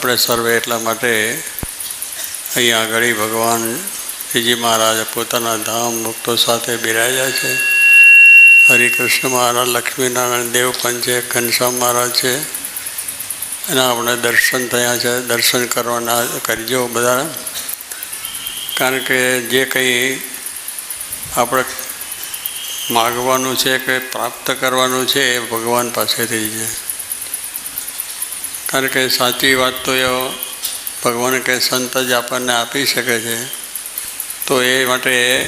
આપણે સર્વે એટલા માટે અહીંયા આગળ ભગવાન શ્રીજી મહારાજ પોતાના ધામ ભક્તો સાથે બિરાજ્યા છે. હરિકૃષ્ણ મહારાજ, લક્ષ્મીનારાયણ દેવ પણ છે, ઘનશ્યામ મહારાજ છે. એના આપણે દર્શન થયા છે. દર્શન કરવાના કરજો બધા. કારણ કે જે કંઈ આપણે માગવાનું છે કે પ્રાપ્ત કરવાનું છે એ ભગવાન પાસેથી છે. કારણ કે સાચી વાત તો એ ભગવાન કે સંત જ આપણને આપી શકે છે. તો એ માટે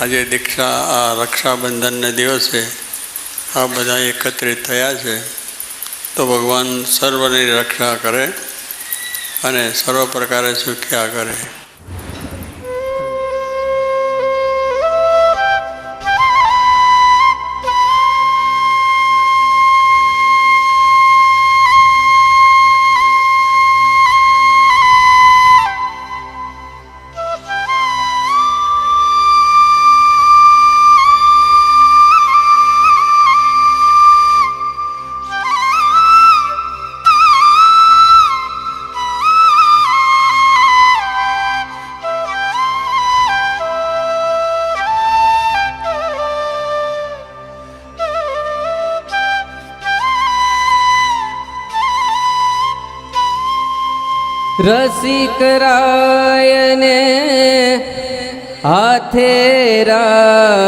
આજે દીક્ષા, આ રક્ષાબંધનને દિવસે આ બધા એકત્રિત થયા છે. તો ભગવાન સર્વની રક્ષા કરે અને સર્વ પ્રકારે સુખ્યા કરે. રસિકરાયને હાથે રાખડી.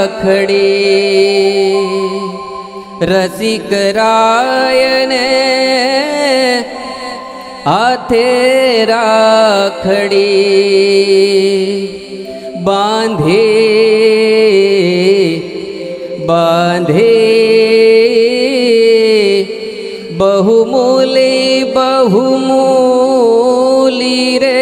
રસિકરાયને હાથે રાખડી. બાંધે બાંધે બહુમૂલી બહુમૂલી રે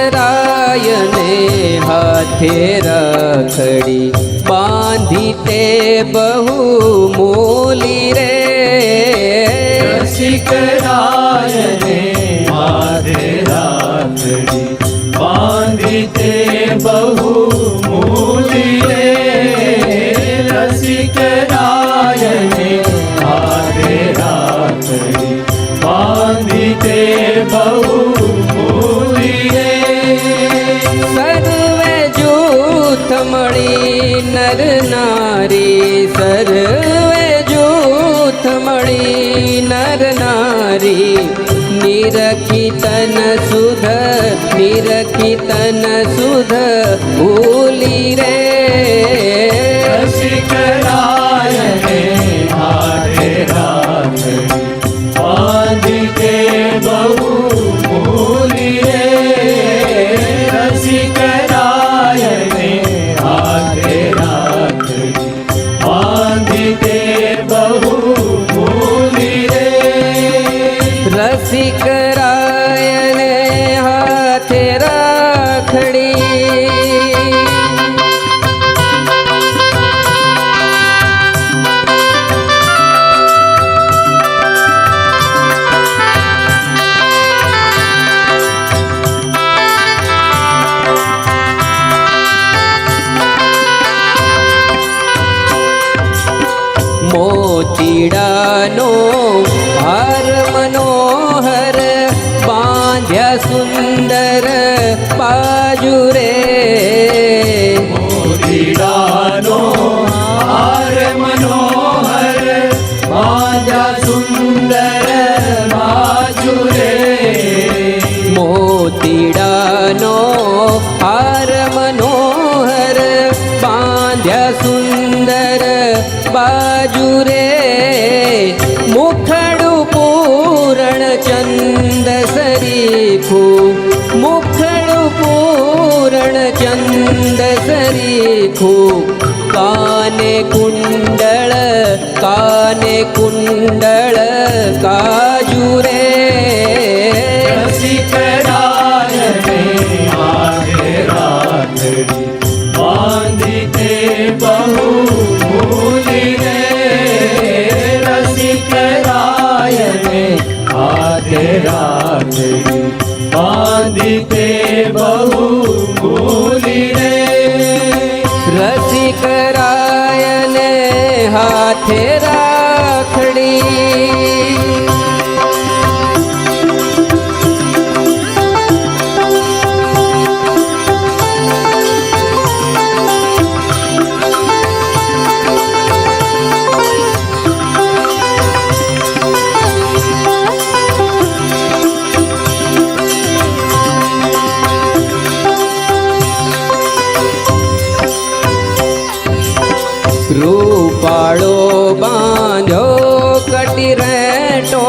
રસિકરાયને હાથે રખડી રસિકરાયને ीर सुध निरी सुध। आजुरे नो हार मनोहर माजा सुन्दर मोतिडा नो पार मनोहर बांध्या सुन्दर बाजुरे। मुखडु पूरण पूरणचन्द सरी देखो काने कुण्डल काने कुण्डल काजु रेरायने आगराधाधि बूरे रसिकरायने आगराधान्धिते बहू હાથે બાંધ્યો કટી રેટો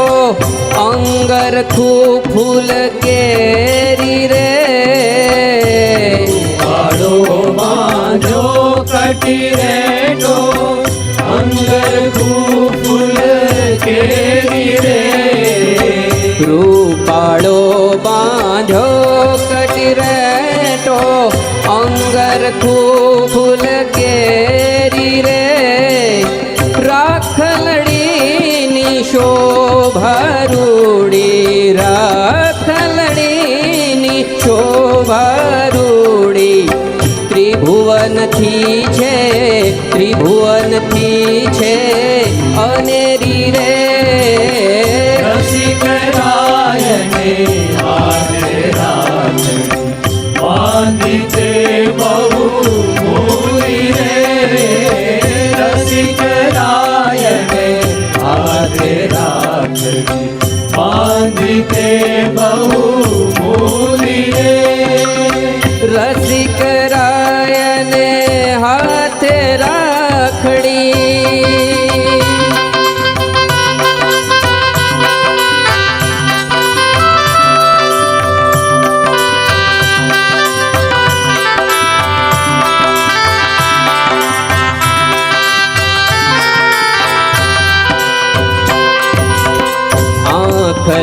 અંગર ખૂબ ફૂલ કેરી રે. કાળો બાંધો કટી રેટો અંગર ફૂલ કેરી રે. રૂપાળો બાંધો કટી રેટો અંગર ખૂબ ત્રિભુવનથી છે ત્રિભુવનથી છે અનેરી રે. રસિકરાયને આને રાખડી બાંધીતે બહુ ભૂલી રે. રસિકરાયને આને રાખડી બાંધીતે બહુ રે.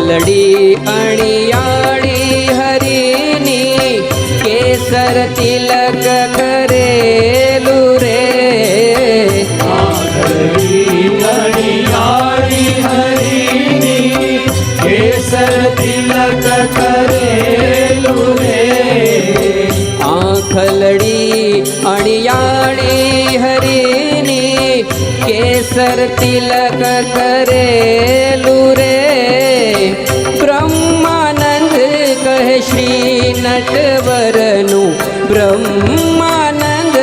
આંખલડી અણિયાળી હરીની કેસર તિલક કરેલું રે કેસર તિલક કરેલું રે આંખલડી અણિયાળી હરીની કેસર તિલક કરેલું બ્રહ્માનંદ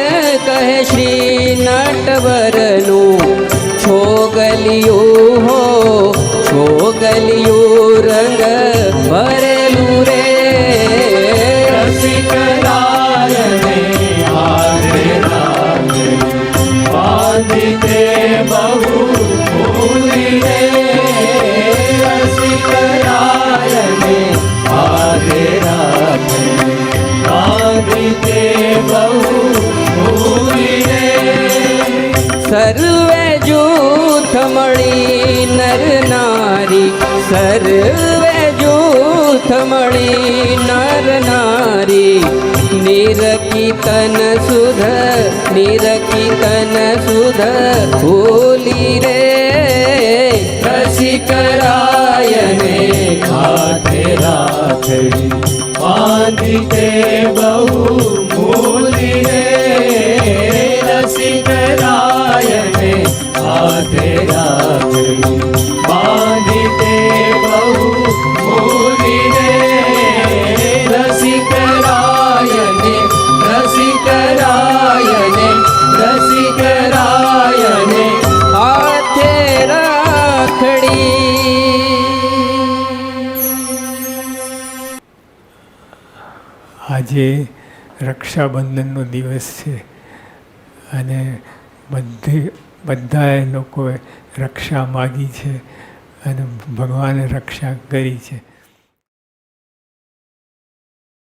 કહે શ્રી નટવરનું છોગલિયું હો છોગલિયું રંગ ભરેલું સર્વે જૂથ મળી નર નારી નિરકીતન સુધ નિરકીતન સુધ ભૂલી રે રસિકરાયને ખાતે રાખડી બાંધીતે બહુ ભૂલી રે રસિકરાયને આજે રક્ષાબંધનનો દિવસ છે. અને બધી, બધાએ લોકોએ રક્ષા માગી છે અને ભગવાને રક્ષા કરી છે.